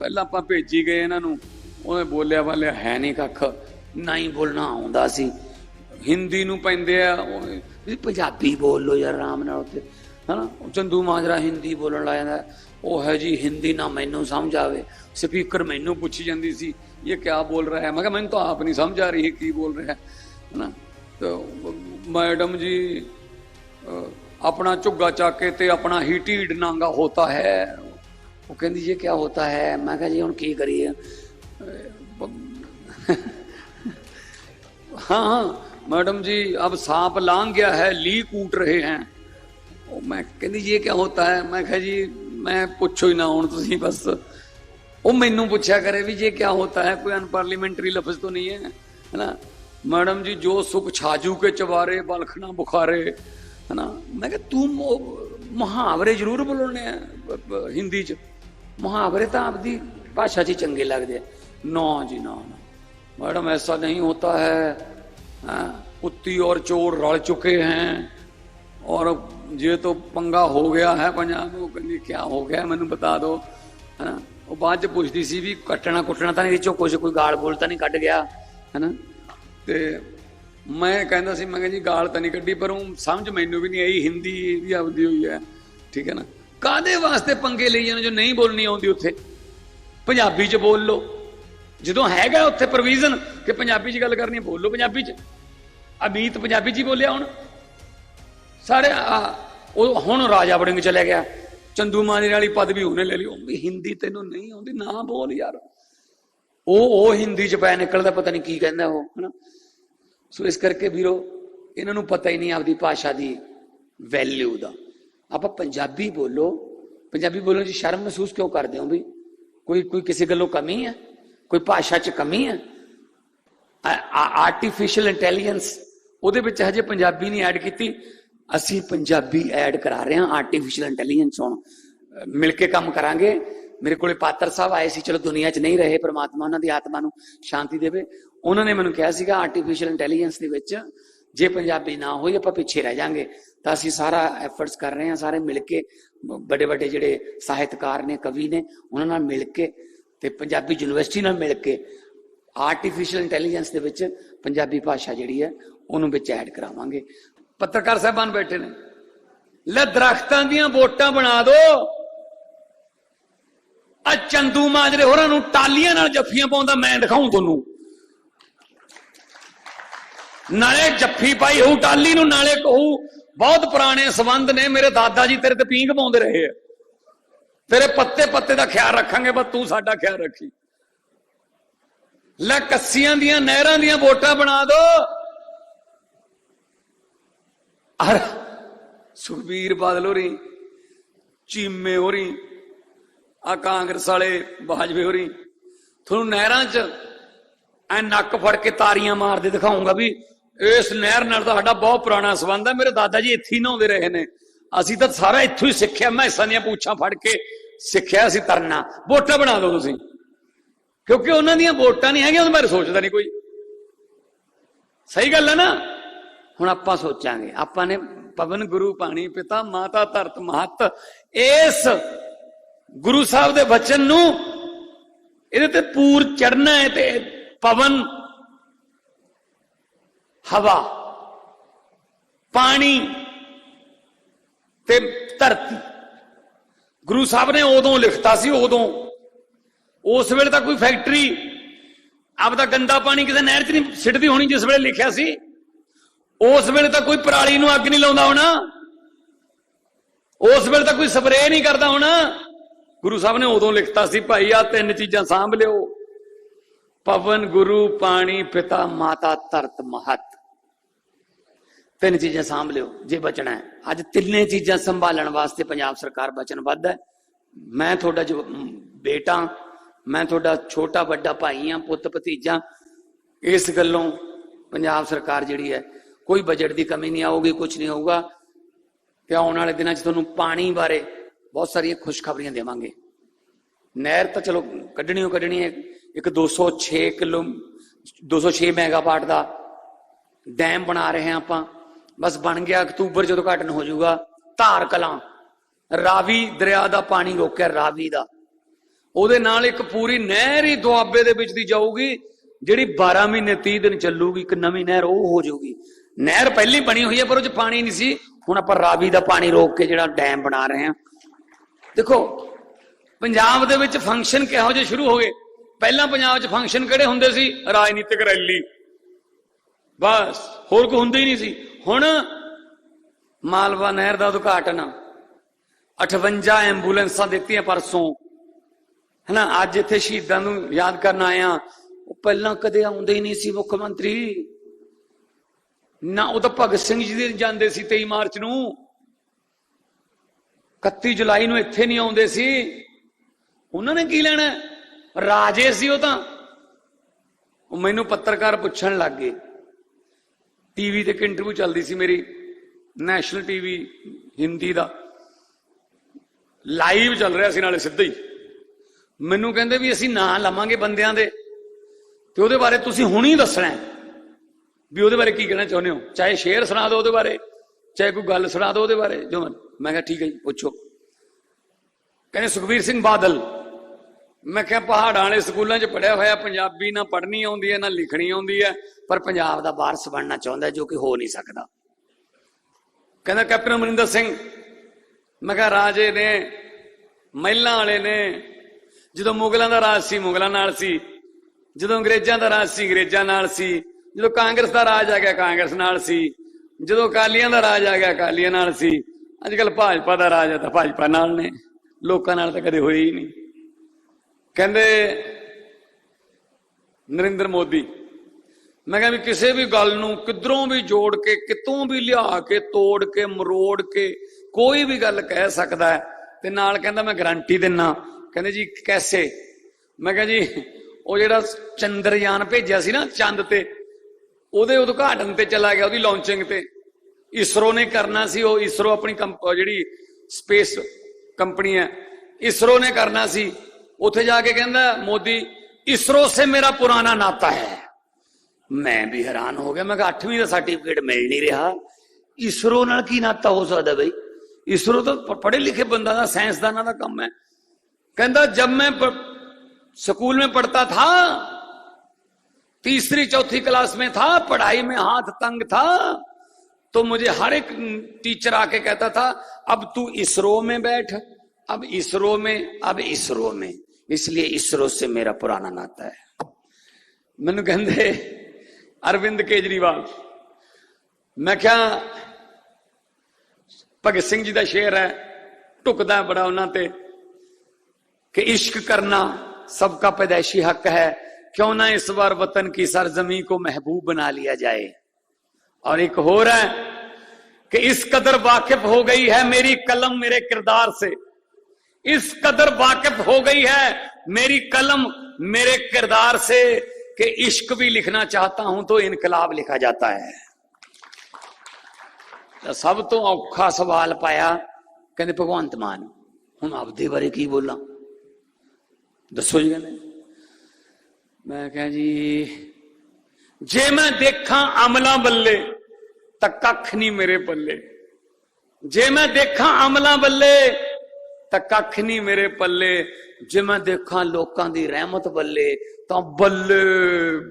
ਪਹਿਲਾਂ ਆਪਾਂ ਭੇਜੀ ਗਏ ਇਹਨਾਂ ਨੂੰ, ਉਹਨੇ ਬੋਲਿਆ ਵਾਲਿਆ ਹੈ ਨਹੀਂ ਕੱਖ ਨਹੀਂ ਬੋਲਣਾ ਆਉਂਦਾ ਸੀ। ਹਿੰਦੀ ਨੂੰ ਪੈਂਦੇ ਆ, ਉਹ ਵੀ ਪੰਜਾਬੀ ਬੋਲ ਲੋ ਯਾਰ ਆਰਾਮ ਨਾਲ ਉੱਥੇ, ਹਨਾ? ਉਹ ਚੰਦੂ ਮਾਜਰਾ ਹਿੰਦੀ ਬੋਲਣ ਲੱਗ ਜਾਂਦਾ। ਉਹ ਹੈ ਜੀ ਹਿੰਦੀ ਨਾ ਮੈਨੂੰ ਸਮਝ ਆਵੇ। ਸਪੀਕਰ ਮੈਨੂੰ ਪੁੱਛੀ ਜਾਂਦੀ ਸੀ, ਇਹ ਕਿਆ ਬੋਲ ਰਿਹਾ ਹੈ? ਮੈਂ ਕਿਹਾ, ਮੈਨੂੰ ਤਾਂ ਆਪ ਨਹੀਂ ਸਮਝ ਆ ਰਹੀ ਹੈ ਕੀ ਬੋਲ ਰਿਹਾ ਹੈ? ਹਨਾ? ਤਾਂ ਮੈਡਮ ਜੀ ਆਪਣਾ ਝੁੱਗਾ ਚੱਕ ਕੇ ਤੇ ਆਪਣਾ ਹੀ ਢੀਡ ਨਾਂਗਾ ਹੋਤਾ ਹੈ। ਉਹ ਕਹਿੰਦੀ ਜੀ ਕਿਆ ਹੋਤਾ ਹੈ ਮੈਂ ਕਿਹਾ ਜੀ ਹੁਣ ਕੀ ਕਰੀਏ हाँ हाँ मैडम जी अब सांप लांग गया है ली कूट रहे हैं ਉਹ ਮੈਂ ਕਹਿੰਦੀ ਜੀ ਇਹ ਕੀ ਹੁੰਦਾ ਹੈ ਮੈਂ ਕਿਹਾ ਜੀ ਮੈਂ ਪੁੱਛੋ ਹੀ ਨਾ ਹੁਣ ਤੁਸੀਂ ਬਸ ਉਹ ਮੈਨੂੰ ਪੁੱਛਿਆ ਕਰੇ ਵੀ ਇਹ ਕੀ ਹੁੰਦਾ ਹੈ ਕੋਈ ਅਨਪਾਰਲੀਮੈਂਟਰੀ ਲਫ਼ਜ਼ ਤਾਂ ਨਹੀਂ ਹੈ ਹੈਨਾ ਮੈਡਮ ਜੀ ਜੋ ਸੁਖ ਛਾਜੂ ਕੇ ਚਵਾਰੇ ਬਲਖਣਾ ਬੁਖਾਰੇ ਹੈਨਾ ਮੈਂ ਕਿਹਾ ਤੂੰ ਮੋ- ਮੁਹਾਵਰੇ ਜ਼ਰੂਰ ਬੋਲਣੇ ਆ ਬ- ਬ- ਹਿੰਦੀ ਚ ਮੁਹਾਵਰੇ ਤਾਂ ਆਪਦੀ ਭਾਸ਼ਾ 'ਚ ਹੀ ਚੰਗੇ ਲੱਗਦੇ ਆ ਨਾ ਜੀ ਨਾ ਨਾ मैडम ऐसा नहीं होता है हाँ, कुत्ती और चोर रल चुके हैं और ये तो पंगा हो गया है पंजाब में ਉਹ ਕਹਿੰਦੀ ਕਿਆ ਹੋ ਗਿਆ ਮੈਨੂੰ ਬਤਾ ਦਿਓ ਹਨਾ ਉਹ ਬਾਅਦ ਚ ਪੁੱਛਦੀ ਸੀ ਵੀ ਕੱਟਣਾ ਕੁੱਟਣਾ ਤਾਂ ਨਹੀਂ ਵਿੱਚੋਂ ਕੁਝ ਕੋਈ ਗਾਲ ਬੋਲ ਤਾਂ ਨਹੀਂ ਕੱਢ ਗਿਆ ਹਨਾ ਤੇ ਮੈਂ ਕਹਿੰਦਾ ਸੀ ਮੈਂ ਕਿਹਾ ਜੀ ਗਾਲ ਤਾਂ ਨਹੀਂ ਕੱਢੀ ਪਰ ਉਹ ਸਮਝ ਮੈਨੂੰ ਵੀ ਨਹੀਂ ਆਈ ਹਿੰਦੀ ਵੀ ਆਪਦੀ ਹੋਈ ਹੈ ਠੀਕ ਹੈ ਨਾ ਕਾਦੇ ਵਾਸਤੇ ਪੰਗੇ ਲਈ ਜਾਂਦੇ ਜੋ ਨਹੀਂ ਬੋਲਣੀ ਆਉਂਦੀ ਉੱਥੇ? ਪੰਜਾਬੀ ਚ ਬੋਲ ਲਓ। ਜਦੋਂ ਹੈਗਾ ਉੱਥੇ ਪ੍ਰੋਵੀਜ਼ਨ ਕਿ ਪੰਜਾਬੀ 'ਚ ਗੱਲ ਕਰਨੀ ਹੈ, ਬੋਲੋ ਪੰਜਾਬੀ 'ਚ। ਅਮੀਤ ਪੰਜਾਬੀ 'ਚ ਹੀ ਬੋਲਿਆ ਹੁਣ। ਸਾਰੇ ਉਹ ਹੁਣ ਰਾਜਾ ਵੜਿੰਗ ਚਲੇ ਗਿਆ। ਚੰਦੂ ਮਾਜਰੇ ਵਾਲੀ ਪਦਵੀ ਉਹਨੇ ਲੈ ਲਈ। ਉਹ ਵੀ ਹਿੰਦੀ ਤੈਨੂੰ ਨਹੀਂ ਆਉਂਦੀ ਨਾ ਬੋਲ ਯਾਰ। ਉਹ ਉਹ ਹਿੰਦੀ 'ਚ ਪੈ ਨਿਕਲਦਾ ਪਤਾ ਨਹੀਂ ਕੀ ਕਹਿੰਦਾ ਉਹ ਹਨਾ? ਸੋ ਇਸ ਕਰਕੇ ਵੀਰੋ ਇਹਨਾਂ ਨੂੰ ਪਤਾ ਹੀ ਨਹੀਂ ਆਪਦੀ ਭਾਸ਼ਾ ਦੀ ਵੈਲਿਊ ਦਾ। ਆਪਾਂ ਪੰਜਾਬੀ ਬੋਲੋ, ਪੰਜਾਬੀ ਬੋਲਣ 'ਚ ਸ਼ਰਮ ਮਹਿਸੂਸ ਕਿਉਂ ਕਰਦੇ ਹੋ ਵੀ ਕੋਈ ਕੋਈ ਕਿਸੇ ਗੱਲੋਂ ਕਮੀ ਹੈ? ਕੋਈ ਭਾਸ਼ਾ 'ਚ ਕਮੀ ਹੈ? ਆਰਟੀਫੀਸ਼ੀਅਲ ਇੰਟੈਲੀਜੈਂਸ ਉਹਦੇ ਵਿੱਚ ਹਜੇ ਪੰਜਾਬੀ ਨਹੀਂ ਐਡ ਕੀਤੀ। ਅਸੀਂ ਪੰਜਾਬੀ ਐਡ ਕਰਾ ਰਹੇ ਹਾਂ ਆਰਟੀਫੀਸ਼ੀਅਲ ਇੰਟੈਲੀਜੈਂਸ ਹੁਣ। ਮਿਲ ਕੇ ਕੰਮ ਕਰਾਂਗੇ। ਮੇਰੇ ਕੋਲੇ ਪਾਤਰ ਸਾਹਿਬ ਆਏ ਸੀ, ਚਲੋ ਦੁਨੀਆ 'ਚ ਨਹੀਂ ਰਹੇ, ਪ੍ਰਮਾਤਮਾ ਉਹਨਾਂ ਦੀ ਆਤਮਾ ਨੂੰ ਸ਼ਾਂਤੀ ਦੇਵੇ। ਉਹਨਾਂ ਨੇ ਮੈਨੂੰ ਕਿਹਾ ਸੀਗਾ ਆਰਟੀਫੀਸ਼ੀਅਲ ਇੰਟੈਲੀਜੈਂਸ ਦੇ ਵਿੱਚ ਜੇ ਪੰਜਾਬੀ ਨਾ ਹੋਈ, ਆਪਾਂ ਪਿੱਛੇ ਰਹਿ ਜਾਾਂਗੇ। ਤਾਂ ਅਸੀਂ ਸਾਰਾ ਐਫਰਟਸ ਕਰ ਰਹੇ ਹਾਂ, ਸਾਰੇ ਮਿਲ ਕੇ ਵੱਡੇ ਵੱਡੇ ਜਿਹੜੇ ਸਾਹਿਤਕਾਰ ਨੇ, ਕਵੀ ਨੇ, ਉਹਨਾਂ ਨਾਲ ਮਿਲ ਕੇ ਤੇ ਪੰਜਾਬੀ ਯੂਨੀਵਰਸਿਟੀ ਨਾਲ ਮਿਲ ਕੇ ਆਰਟੀਫੀਸ਼ੀਅਲ ਇੰਟੈਲੀਜੈਂਸ ਦੇ ਵਿੱਚ ਪੰਜਾਬੀ ਭਾਸ਼ਾ ਜਿਹੜੀ ਹੈ, ਉਹਨੂੰ ਵਿੱਚ ਐਡ ਕਰਾਵਾਂਗੇ। ਪੱਤਰਕਾਰ ਸਾਹਿਬਾਨ ਬੈਠੇ ਨੇ। ਲੈ ਦਰਖਤਾਂ ਦੀਆਂ ਵੋਟਾਂ ਬਣਾ ਦਿਓ ਆ ਚੰਦੂ ਮਾਜਰੇ ਹੋਰਾਂ ਨੂੰ ਟਾਲੀਆਂ ਨਾਲ ਜੱਫੀਆਂ ਪਾਉਂਦਾ ਮੈਂ ਦਿਖਾਉਂ ਤੁਹਾਨੂੰ। ਨਾਲੇ ਜੱਫੀ ਪਾਈ ਹੋਊ, ਟਾਲੀ ਨੂੰ ਨਾਲੇ ਕਹੂ ਬਹੁਤ ਪੁਰਾਣੇ ਸਬੰਧ ਨੇ, ਮੇਰੇ ਦਾਦਾ ਜੀ ਤੇਰੇ ਤੇ ਪੀਂਘ ਪਾਉਂਦੇ ਰਹੇ ਆ। ਤੇਰੇ ਪੱਤੇ ਪੱਤੇ ਦਾ ਖਿਆਲ ਰੱਖਾਂਗੇ, ਬਸ ਤੂੰ ਸਾਡਾ ਖਿਆਲ ਰੱਖੀ। ਲੈ ਕੱਸੀਆਂ ਦੀਆਂ, ਨਹਿਰਾਂ ਦੀਆਂ ਵੋਟਾਂ ਬਣਾ ਦੋ। ਅਰ ਸੁਖਬੀਰ ਬਾਦਲ ਹੋਰੀ, ਚੀਮੇ ਹੋਰੀ, ਆ ਕਾਂਗਰਸ ਵਾਲੇ ਬਾਜਵੇ ਹੋਰੀ, ਤੁਹਾਨੂੰ ਨਹਿਰਾਂ 'ਚ ਐ ਨੱਕ ਫੜ ਕੇ ਤਾਰੀਆਂ ਮਾਰਦੇ ਦਿਖਾਉਂਗਾ ਵੀ ਇਸ ਨਹਿਰ ਨਾਲ ਤਾਂ ਸਾਡਾ ਬਹੁਤ ਪੁਰਾਣਾ ਸਬੰਧ ਹੈ। ਮੇਰੇ ਦਾਦਾ ਜੀ ਇੱਥੇ ਹੀ ਨਹਾਉਂਦੇ ਰਹੇ ਨੇ। ਅਸੀਂ ਤਾਂ ਸਾਰਾ ਇੱਥੋਂ ਹੀ ਸਿੱਖਿਆ। ਮੈਸਾਂ ਦੀਆਂ ਪੂਛਾਂ ਫੜ ਕੇ ਸਿੱਖਿਆ ਸੀ ਤਰਨਾ। ਵੋਟਾਂ ਬਣਾ ਦਿਓ ਤੁਸੀਂ। ਕਿਉਂਕਿ ਉਹਨਾਂ ਦੀਆਂ ਵੋਟਾਂ ਨਹੀਂ ਹੈਗੀਆਂ, ਉਹਦੇ ਬਾਰੇ ਸੋਚਦਾ ਨਹੀਂ ਕੋਈ। ਸਹੀ ਗੱਲ ਹੈ ਨਾ? ਹੁਣ ਆਪਾਂ ਸੋਚਾਂਗੇ। ਆਪਾਂ ਨੇ ਪਵਨ, ਗੁਰੂ, ਪਾਣੀ, ਪਿਤਾ, ਮਾਤਾ, ਧਰਤ, ਮਹਤ, ਇਸ ਗੁਰੂ ਸਾਹਿਬ ਦੇ ਬਚਨ ਨੂੰ ਇਹਦੇ ਤੇ ਪੂਰ ਚੜਨਾ ਹੈ ਤੇ ਪਵਨ ਹਵਾ, ਪਾਣੀ ਤੇ ਧਰਤੀ। ਗੁਰੂ ਸਾਹਿਬ ਨੇ ਉਦੋਂ ਲਿਖਤਾ ਸੀ, ਉਦੋਂ। ਉਸ ਵੇਲੇ ਤਾਂ ਕੋਈ ਫੈਕਟਰੀ ਆਪਦਾ ਗੰਦਾ ਪਾਣੀ ਕਿਸੇ ਨਹਿਰ 'ਚ ਨਹੀਂ ਸਿੱਟਦੀ ਹੋਣੀ ਜਿਸ ਵੇਲੇ ਲਿਖਿਆ ਸੀ। ਉਸ ਵੇਲੇ ਤਾਂ ਕੋਈ ਪਰਾਲੀ ਨੂੰ ਅੱਗ ਨਹੀਂ ਲਾਉਂਦਾ ਹੋਣਾ। ਉਸ ਵੇਲੇ ਤਾਂ ਕੋਈ ਸਪਰੇਅ ਨਹੀਂ ਕਰਦਾ ਹੋਣਾ। ਗੁਰੂ ਸਾਹਿਬ ਨੇ ਉਦੋਂ ਲਿਖਤਾ ਸੀ, ਭਾਈ ਆ ਤਿੰਨ ਚੀਜ਼ਾਂ ਸਾਂਭ ਲਿਓ। ਪਵਨ, ਗੁਰੂ, ਪਾਣੀ, ਪਿਤਾ, ਮਾਤਾ, ਧਰਤ, ਮਹਤ। ਤਿੰਨ ਚੀਜ਼ਾਂ ਸਾਂਭ ਲਿਓ, ਜੇ ਬਚਣਾ ਹੈ। ਅੱਜ ਤਿੰਨੇ ਚੀਜ਼ਾਂ ਸੰਭਾਲਣ ਵਾਸਤੇ ਪੰਜਾਬ ਸਰਕਾਰ ਵਚਨਬੱਧ ਹੈ। ਮੈਂ ਤੁਹਾਡਾ ਜੋ ਬੇਟਾ, ਮੈਂ ਤੁਹਾਡਾ ਛੋਟਾ ਵੱਡਾ ਭਾਈ ਆ ਪੁੱਤ ਭਤੀਜਾ, ਇਸ ਗੱਲੋਂ ਪੰਜਾਬ ਸਰਕਾਰ ਜਿਹੜੀ ਹੈ, ਕੋਈ ਬਜਟ ਦੀ ਕਮੀ ਨਹੀਂ ਆਊਗੀ ਕੁਝ ਨਹੀਂ ਹੋਊਗਾ। ਤੇ ਆਉਣ ਵਾਲੇ ਦਿਨਾਂ 'ਚ ਤੁਹਾਨੂੰ ਪਾਣੀ ਬਾਰੇ ਬਹੁਤ ਸਾਰੀਆਂ ਖੁਸ਼ਖਬਰੀਆਂ ਦੇਵਾਂਗੇ। ਨਹਿਰ ਤਾਂ ਚਲੋ ਕੱਢਣੀ ਉਹ ਕੱਢਣੀ ਹੈ, ਇੱਕ 206 ਕਿਲੋ 206 ਮੈਗਾਵਾਟ ਦਾ ਡੈਮ ਬਣਾ ਰਹੇ ਹਾਂ ਆਪਾਂ। ਬਸ ਬਣ ਗਿਆ ਅਕਤੂਬਰ ਜਦੋਂ ਘਟਨ ਹੋ ਜਾਊਗਾ। ਧਾਰ ਕਲਾਂ, ਰਾਵੀ ਦਰਿਆ ਦਾ ਪਾਣੀ ਰੋਕਿਆ ਰਾਵੀ ਦਾ। ਉਹਦੇ ਨਾਲ ਇੱਕ ਪੂਰੀ ਨਹਿਰ ਹੀ ਦੁਆਬੇ ਦੇ ਵਿੱਚ ਦੀ ਜਾਊਗੀ, ਜਿਹੜੀ 12 ਮਹੀਨੇ 30 ਦਿਨ ਚੱਲੂਗੀ, ਇੱਕ ਨਵੀਂ ਨਹਿਰ ਉਹ ਹੋ ਜਾਊਗੀ। ਨਹਿਰ ਪਹਿਲੀ ਬਣੀ ਹੋਈ ਹੈ, ਪਰ ਉਹ 'ਚ ਪਾਣੀ ਨਹੀਂ ਸੀ। ਹੁਣ ਆਪਾਂ ਰਾਵੀ ਦਾ ਪਾਣੀ ਰੋਕ ਕੇ ਜਿਹੜਾ ਡੈਮ ਬਣਾ ਰਹੇ ਹਾਂ। ਦੇਖੋ, ਪੰਜਾਬ ਦੇ ਵਿੱਚ ਫੰਕਸ਼ਨ ਕਿਹੋ ਜਿਹੇ ਸ਼ੁਰੂ ਹੋ ਗਏ? ਪਹਿਲਾਂ ਪੰਜਾਬ 'ਚ ਫੰਕਸ਼ਨ ਕਿਹੜੇ ਹੁੰਦੇ ਸੀ? ਰਾਜਨੀਤਿਕ ਰੈਲੀ। ਬਸ, ਹੋਰ ਕੋਈ ਹੁੰਦਾ ਹੀ ਨਹੀਂ ਸੀ। ਹੁਣ ਮਾਲਵਾ ਨਹਿਰ ਦਾ ਉਦਘਾਟਨ 58 ਐਂਬੂਲੈਂਸਾਂ ਦਿੱਤੀਆਂ ਪਰਸੋਂ। ਹਨਾ, ਅੱਜ ਇੱਥੇ ਸ਼ਹੀਦਾਂ ਨੂੰ ਯਾਦ ਕਰਨ ਆਇਆ ਉਹ ਪਹਿਲਾਂ ਕਦੇ ਆਉਂਦੇ ਹੀ ਨਹੀਂ ਸੀ ਮੁੱਖ ਮੰਤਰੀ। ਨਾ ਉਹ ਤਾਂ ਭਗਤ ਸਿੰਘ ਜੀ ਦੇ ਜਾਂਦੇ ਸੀ 23 ਮਾਰਚ ਨੂੰ। 31 ਜੁਲਾਈ ਨੂੰ ਇੱਥੇ ਨਹੀਂ ਆਉਂਦੇ ਸੀ। ਉਹਨਾਂ ਨੇ ਕੀ ਲੈਣਾ? ਰਾਜੇ ਸੀ ਉਹ ਤਾਂ। ਉਹ ਮੈਨੂੰ ਪੱਤਰਕਾਰ ਪੁੱਛਣ ਲੱਗ ਗਏ। ਟੀਵੀ ਤੇ ਇੱਕ ਇੰਟਰਵਿਊ ਚੱਲਦੀ ਸੀ ਮੇਰੀ ਨੈਸ਼ਨਲ ਟੀਵੀ ਹਿੰਦੀ ਦਾ। ਲਾਈਵ ਚੱਲ ਰਿਹਾ ਸੀ ਨਾਲੇ ਸਿੱਧਾ ਹੀ। ਮੈਨੂੰ ਕਹਿੰਦੇ ਵੀ ਅਸੀਂ ਨਾਂ ਲਵਾਂਗੇ ਬੰਦਿਆਂ ਦੇ, ਤੇ ਉਹਦੇ ਬਾਰੇ ਤੁਸੀਂ ਹੁਣੀ ਦੱਸਣਾ ਵੀ ਉਹਦੇ ਬਾਰੇ ਕੀ ਕਹਿਣਾ ਚਾਹੁੰਦੇ ਹੋ। ਚਾਹੇ ਸ਼ੇਰ ਸੁਣਾ ਦਿਓ ਉਹਦੇ ਬਾਰੇ, ਚਾਹੇ ਕੋਈ ਗੱਲ ਸੁਣਾ ਦਿਓ ਉਹਦੇ ਬਾਰੇ, ਜੋ ਮੈਂ ਕਿਹਾ ਠੀਕ ਹੈ ਜੀ, ਪੁੱਛੋ। ਕਹਿੰਦੇ ਸੁਖਬੀਰ ਸਿੰਘ ਬਾਦਲ ਮੈਂ ਕਿਹਾ ਪਹਾੜਾਂ ਵਾਲੇ ਸਕੂਲਾਂ 'ਚ ਪੜਿਆ ਹੋਇਆ, ਪੰਜਾਬੀ ਨਾ ਪੜ੍ਹਨੀ ਆਉਂਦੀ ਹੈ, ਨਾ ਲਿਖਣੀ ਆਉਂਦੀ ਹੈ, ਪਰ ਪੰਜਾਬ ਦਾ ਵਾਰਸ ਬਣਨਾ ਚਾਹੁੰਦਾ ਜੋ ਕਿ ਹੋ ਨਹੀਂ ਸਕਦਾ। ਕਹਿੰਦਾ, ਕੈਪਟਨ ਅਮਰਿੰਦਰ ਸਿੰਘ, ਮੈਂ ਕਿਹਾ ਰਾਜੇ ਨੇ, ਮਹਿਲਾਂ ਵਾਲੇ ਨੇ, ਜਦੋਂ ਮੁਗਲਾਂ ਦਾ ਰਾਜ ਸੀ, ਮੁਗਲਾਂ ਨਾਲ ਸੀ, ਜਦੋਂ ਅੰਗਰੇਜ਼ਾਂ ਦਾ ਰਾਜ ਸੀ, ਅੰਗਰੇਜ਼ਾਂ ਨਾਲ ਸੀ, ਜਦੋਂ ਕਾਂਗਰਸ ਦਾ ਰਾਜ ਆ ਗਿਆ, ਕਾਂਗਰਸ ਨਾਲ ਸੀ, ਜਦੋਂ ਅਕਾਲੀਆਂ ਦਾ ਰਾਜ ਆ ਗਿਆ, ਅਕਾਲੀਆਂ ਨਾਲ ਸੀ, ਅੱਜ ਕੱਲ ਭਾਜਪਾ ਦਾ ਰਾਜ ਆ ਤਾਂ ਭਾਜਪਾ ਨਾਲ ਨੇ, ਲੋਕਾਂ ਨਾਲ ਤਾਂ ਕਦੇ ਹੋਈ ਹੀ ਨਹੀਂ। ਕਹਿੰਦੇ, ਨਰਿੰਦਰ ਮੋਦੀ, ਮੈਂ ਕਿਹਾ ਵੀ ਕਿਸੇ ਵੀ ਗੱਲ ਨੂੰ ਕਿਧਰੋਂ ਵੀ ਜੋੜ ਕੇ, ਕਿਤੋਂ ਵੀ ਲਿਆ ਕੇ, ਤੋੜ ਕੇ, ਮਰੋੜ ਕੇ ਕੋਈ ਵੀ ਗੱਲ ਕਹਿ ਸਕਦਾ ਹੈ, ਤੇ ਨਾਲ ਕਹਿੰਦਾ ਮੈਂ ਗਾਰੰਟੀ ਦਿੰਨਾ। ਕਹਿੰਦੇ ਜੀ, ਕੈਸੇ? ਮੈਂ ਕਿਹਾ ਜੀ, ਉਹ ਜਿਹੜਾ ਚੰਦਰਯਾਨ ਭੇਜਿਆ ਸੀ ਨਾ, ਚੰਦ ਤੇ, ਉਹਦੇ ਉਦਘਾਟਨ ਤੇ ਚਲਾ ਗਿਆ, ਉਹਦੀ ਲਾਂਚਿੰਗ ਤੇ। ਇਸਰੋ ਨੇ ਕਰਨਾ ਸੀ, ਉਹ ਇਸਰੋ ਆਪਣੀ ਕੰਪ- ਜਿਹੜੀ ਸਪੇਸ ਕੰਪਨੀ ਹੈ, ਇਸਰੋ ਨੇ ਕਰਨਾ ਸੀ। اتنے جا کے کہنا مودی، اسرو سے میرا پرانا ناتا ہے۔ میں بھی حیران ہو گیا، میں کہا اٹھویں کا سرٹیفکیٹ مل نہیں رہا۔ اسرو نال کی ناتا ہو سکتا بھائی؟ اسرو تو پڑھے لکھے بندہ تھا سائنسدان کا کم ہے۔ کہندا جب میں سکول میں پڑھتا تھا، تیسری، چوتھی کلاس میں تھا، پڑھائی میں ہاتھ تنگ تھا، تو مجھے ہر ایک ٹیچر آ کے کہتا تھا، اب تو اسرو میں بیٹھ، اب اسرو میں، اب اسرو میں۔ اس لیے اسرو سے میرا پرانا ناتا ہے۔ ਮੈਨੂੰ ਕਹਿੰਦੇ ਅਰਵਿੰਦ میں ਮੈਂ ਕਿਹਾ ਭਗਤ ਸਿੰਘ ਜੀ ਦਾ ਸ਼ੇਰ ਹੈ ਟੁਕਦਾ بڑا انہوں تے، کہ عشق کرنا سب کا پیدائشی حق ہے، کیوں نہ اس بار وطن کی سرزمین کو محبوب بنا لیا جائے۔ اور ایک ہو رہا ہے، کہ اس قدر واقف ہو گئی ہے میری قلم میرے کردار سے۔ इस कदर वाकिफ हो गई है मेरी कलम मेरे किरदार से कि इश्क भी लिखना चाहता हूं तो इनकलाब लिखा जाता है ਤਾਂ ਸਭ ਤੋਂ ਔਖਾ ਸਵਾਲ ਪਾਇਆ ਕਹਿੰਦੇ ਭਗਵੰਤ ਮਾਨ ਹੁਣ ਆਪਦੇ ਬਾਰੇ ਕੀ ਬੋਲਾਂ ਦੱਸੋ ਜੀ ਕਹਿੰਦੇ ਮੈਂ ਕਿਹਾ ਜੀ ਜੇ ਮੈਂ ਦੇਖਾਂ ਅਮਲਾ ਬੱਲੇ ਤਾਂ ਕੱਖ ਨਹੀਂ ਮੇਰੇ ਬੱਲੇ ਜੇ ਮੈਂ ਦੇਖਾਂ ਅਮਲਾ ਬੱਲੇ ਤਾਂ ਕੱਖ ਨਹੀਂ ਮੇਰੇ ਪੱਲੇ। ਜੇ ਮੈਂ ਦੇਖਾਂ ਲੋਕਾਂ ਦੀ ਰਹਿਮਤ ਬੱਲੇ, ਤਾਂ ਬੱਲੇ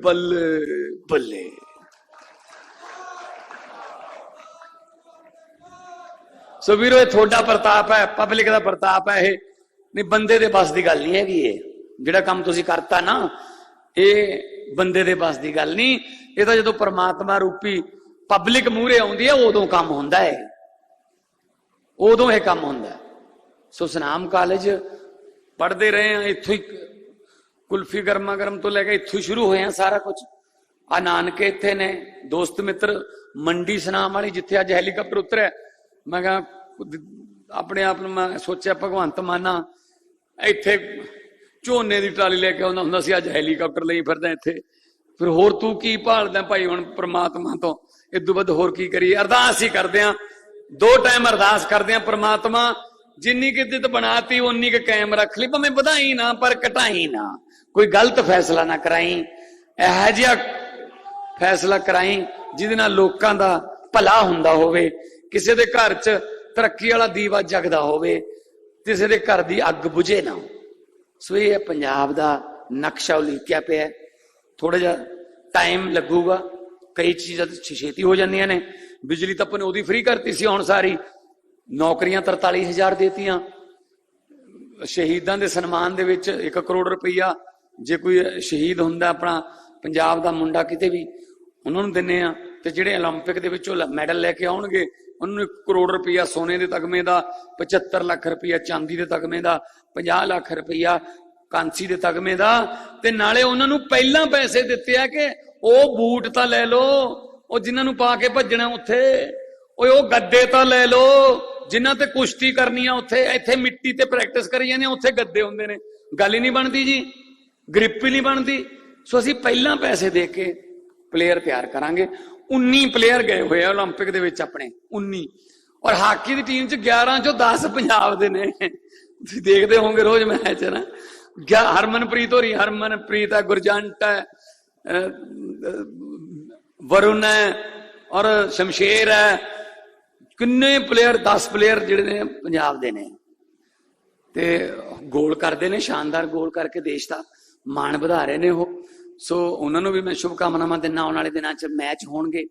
ਬੱਲੇ ਬੱਲੇ। ਸੋ ਵੀਰੋ, ਇਹ ਤੁਹਾਡਾ ਪ੍ਰਤਾਪ ਹੈ ਪਬਲਿਕ ਦਾ ਪ੍ਰਤਾਪ ਹੈ ਇਹ। ਨਹੀਂ, ਬੰਦੇ ਦੇ ਬਸ ਦੀ ਗੱਲ ਨਹੀਂ ਹੈਗੀ ਇਹ। ਜਿਹੜਾ ਕੰਮ ਤੁਸੀਂ ਕਰਤਾ ਨਾ, ਇਹ ਬੰਦੇ ਦੇ ਬਸ ਦੀ ਗੱਲ ਨਹੀਂ ਇਹ ਤਾਂ ਜਦੋਂ ਪਰਮਾਤਮਾ ਰੂਪੀ ਪਬਲਿਕ ਮੂਹਰੇ ਆਉਂਦੀ ਹੈ, ਉਦੋਂ ਕੰਮ ਹੁੰਦਾ ਹੈ। ਉਦੋਂ ਇਹ ਕੰਮ ਹੁੰਦਾ ਹੈ। ਸੋ ਸਨਾਮ ਕਾਲਜ ਪੜਦੇ ਰਹੇ ਆ ਇੱਥੋਂ ਹੀ ਕੁਲਫੀ ਗਰਮਾ ਗਰਮ ਤੋਂ ਲੈ ਕੇ ਇੱਥੋਂ ਹੀ ਸ਼ੁਰੂ ਹੋਇਆ ਸਾਰਾ ਕੁਝ ਆ ਨਾਨਕੇ ਇੱਥੇ ਨੇ, ਦੋਸਤ ਮਿੱਤਰ ਮੰਡੀ ਸਨਾਮ ਵਾਲੀ ਜਿੱਥੇ ਅੱਜ ਹੈਲੀਕਾਪਟਰ ਉਤਰਿਆ। ਮੈਂ ਕਿਹਾ ਆਪਣੇ ਆਪ ਨੂੰ ਮੈਂ ਸੋਚਿਆ, ਭਗਵੰਤ ਮਾਨਾ ਇੱਥੇ ਝੋਨੇ ਦੀ ਟਰਾਲੀ ਲੈ ਕੇ ਆਉਂਦਾ ਹੁੰਦਾ ਸੀ, ਅੱਜ ਹੈਲੀਕਾਪਟਰ ਲਈ ਫਿਰਦਾ ਇੱਥੇ। ਫਿਰ ਹੋਰ ਤੂੰ ਕੀ ਭਾਲਦਾ ਭਾਈ ਹੁਣ ਪ੍ਰਮਾਤਮਾ ਤੋਂ? ਇਦੋਂ ਵੱਧ ਹੋਰ ਕੀ ਕਰੀਏ? ਅਰਦਾਸ ਹੀ ਕਰਦੇ ਆ ਦੋ ਟਾਈਮ ਅਰਦਾਸ ਕਰਦੇ ਆ ਪ੍ਰਮਾਤਮਾ ਜਿੰਨੀ ਕਿ ਦਿੱਤ ਬਣਾਤੀ ਉਨੀ ਕੁ ਕਾਇਮ ਰੱਖ ਲਈ, ਭਾਵੇਂ ਵਧਾਈ ਨਾ, ਪਰ ਘਟਾਈ ਨਾ। ਕੋਈ ਗਲਤ ਫੈਸਲਾ ਨਾ ਕਰਾਈ, ਇਹੋ ਜਿਹਾ ਫੈਸਲਾ ਕਰਾਈ, ਜਿਹਦੇ ਨਾਲ ਲੋਕਾਂ ਦਾ ਭਲਾ ਹੁੰਦਾ ਹੋਵੇ, ਕਿਸੇ ਦੇ ਘਰ 'ਚ ਤਰੱਕੀ ਵਾਲਾ ਦੀਵਾ ਜਗਦਾ ਹੋਵੇ, ਕਿਸੇ ਦੇ ਘਰ ਦੀ ਅੱਗ ਬੁਝੇ ਨਾ ਸੋ ਇਹ ਪੰਜਾਬ ਦਾ ਨਕਸ਼ਾ ਉਲੀਕਿਆ ਪਿਆ ਥੋੜਾ ਜਿਹਾ ਟਾਈਮ ਲੱਗੂਗਾ। ਕਈ ਚੀਜ਼ਾਂ ਛੇਤੀ ਹੋ ਜਾਂਦੀਆਂ ਨੇ। ਬਿਜਲੀ ਤਾਂ ਆਪਾਂ ਨੇ ਉਹਦੀ ਫ੍ਰੀ ਕਰਤੀ ਸੀ, ਹੁਣ ਸਾਰੀ ਨੌਕਰੀਆਂ 43000 ਦੇਤੀਆਂ ਸ਼ਹੀਦਾਂ ਦੇ ਸਨਮਾਨ ਦੇ ਵਿੱਚ 1 ਕਰੋੜ ਰੁਪਈਆ ਜੇ ਕੋਈ ਸ਼ਹੀਦ ਹੁੰਦਾ ਆਪਣਾ ਪੰਜਾਬ ਦਾ ਮੁੰਡਾ ਕਿਤੇ ਵੀ ਉਹਨਾਂ ਨੂੰ ਦਿੰਨੇ ਆ ਤੇ ਜਿਹੜੇ 올림픽 ਦੇ ਵਿੱਚੋਂ ਮੈਡਲ ਲੈ ਕੇ ਆਉਣਗੇ ਉਹਨਾਂ ਨੂੰ 1 ਕਰੋੜ ਰੁਪਈਆ ਸੋਨੇ ਦੇ ਤਗਮੇ ਦਾ 75 ਲੱਖ ਰੁਪਈਆ ਚਾਂਦੀ ਦੇ ਤਗਮੇ ਦਾ 50 ਲੱਖ ਰੁਪਈਆ ਕਾਂਸੀ ਦੇ ਤਗਮੇ ਦਾ ਤੇ ਨਾਲੇ ਉਹਨਾਂ ਨੂੰ ਪਹਿਲਾਂ ਪੈਸੇ ਦਿੱਤੇ ਆ ਕਿ ਉਹ ਬੂਟ ਤਾਂ ਲੈ ਲਓ ਉਹ ਜਿਨ੍ਹਾਂ ਨੂੰ ਪਾ ਕੇ ਭੱਜਣਾ ਉੱਥੇ ਓਏ ਉਹ ਗੱਦੇ ਤਾਂ ਲੈ ਲਓ ਜਿਨ੍ਹਾਂ ਤੇ ਕੁਸ਼ਤੀ ਕਰਨੀ ਆ ਉੱਥੇ ਇੱਥੇ ਮਿੱਟੀ ਤੇ ਪ੍ਰੈਕਟਿਸ ਕਰੀ ਜਾਂਦੇ ਆ, ਉੱਥੇ ਗੱਦੇ ਹੁੰਦੇ ਨੇ ਗੱਲ ਹੀ ਨਹੀਂ ਬਣਦੀ ਜੀ ਗ੍ਰਿਪ ਹੀ ਨਹੀਂ ਬਣਦੀ ਸੋ ਅਸੀਂ ਪਹਿਲਾਂ ਪੈਸੇ ਦੇ ਕੇ ਪਲੇਅਰ ਤਿਆਰ ਕਰਾਂਗੇ 19 ਪਲੇਅਰ ਗਏ ਹੋਏ ਆ 올림픽 ਦੇ ਵਿੱਚ ਆਪਣੇ 19 ਔਰ ਹਾਕੀ ਦੀ ਟੀਮ ਚ 11 ਚੋਂ 10 ਪੰਜਾਬ ਦੇ ਨੇ ਤੁਸੀਂ ਦੇਖਦੇ ਹੋਵੋਗੇ ਰੋਜ਼ ਮੈਚ ਨਾ ਗਿਆ ਹਰਮਨਪ੍ਰੀਤ ਹੋਰੀ ਹਰਮਨਪ੍ਰੀਤ ਹੈ ਗੁਰਜੰਟ ਹੈ ਅਹ, ਅਹ, ਵਰੁਣ ਹੈ ਔਰ ਸ਼ਮਸ਼ੇਰ ਹੈ ਕਿੰਨੇ ਪਲੇਅਰ 10 ਪਲੇਅਰ ਜਿਹੜੇ ਨੇ ਪੰਜਾਬ ਦੇ ਨੇ। ਤੇ ਗੋਲ ਕਰਦੇ ਨੇ, ਸ਼ਾਨਦਾਰ ਗੋਲ ਕਰਕੇ ਦੇਸ਼ ਦਾ ਮਾਣ ਵਧਾ ਰਹੇ ਨੇ ਉਹ। ਸੋ ਉਹਨਾਂ ਨੂੰ ਵੀ ਮੈਂ ਸ਼ੁਭ ਕਾਮਨਾਵਾਂ ਦਿੰਦਾ ਆਉਣ ਵਾਲੇ ਦਿਨਾਂ 'ਚ ਮੈਚ ਹੋਣਗੇ।